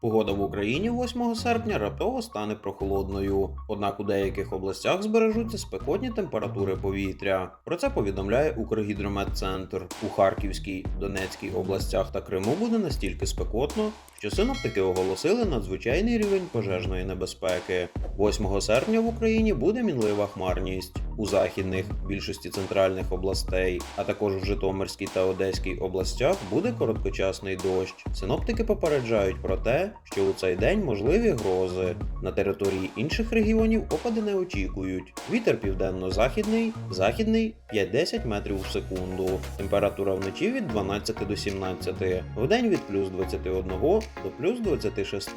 Погода в Україні 8 серпня раптово стане прохолодною, однак у деяких областях збережуться спекотні температури повітря. Про це повідомляє Укргідрометцентр. У Харківській, Донецькій областях та Криму буде настільки спекотно, що синоптики оголосили надзвичайний рівень пожежної небезпеки. 8 серпня в Україні буде мінлива хмарність. У західних більшості центральних областей, а також в Житомирській та Одеській областях буде короткочасний дощ. Синоптики попереджають про те, що у цей день можливі грози. На території інших регіонів опади не очікують. Вітер південно-західний, західний 5-10 метрів в секунду. Температура вночі від 12 до 17, вдень від плюс 21 до плюс 26.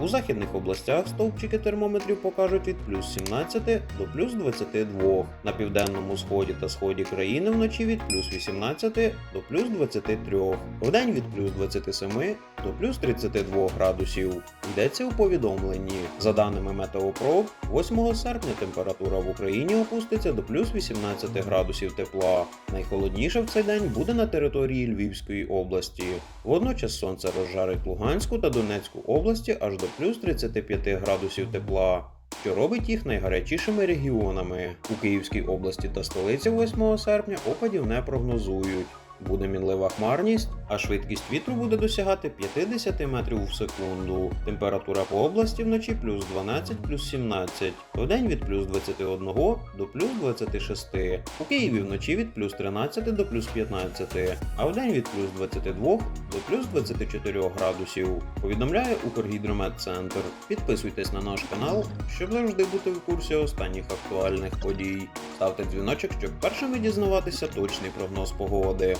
У західних областях стовпчики термометрів покажуть від плюс 17 до плюс 22. На південному сході та сході країни вночі від плюс 18 до плюс 23. Вдень від плюс 27 до плюс 32 градусів. Йдеться у повідомленні. За даними Метеопров, 8 серпня температура в Україні опуститься до плюс 18 градусів тепла. Найхолодніше в цей день буде на території Львівської області. Водночас сонце розжарить Луганську та Донецьку області аж до плюс 35 градусів тепла. Що робить їх найгарячішими регіонами у Київській області та столиці 8 серпня опадів не прогнозують. Буде мінлива хмарність, а швидкість вітру буде досягати 50 метрів в секунду. Температура по області вночі плюс 12 плюс 17, вдень від плюс 21 до плюс 26. У Києві вночі від плюс 13 до плюс 15, а вдень від плюс 22 до плюс 24 градусів. Повідомляє Укргідрометцентр. Підписуйтесь на наш канал, щоб завжди бути в курсі останніх актуальних подій. Ставте дзвіночок, щоб першими дізнаватися точний прогноз погоди.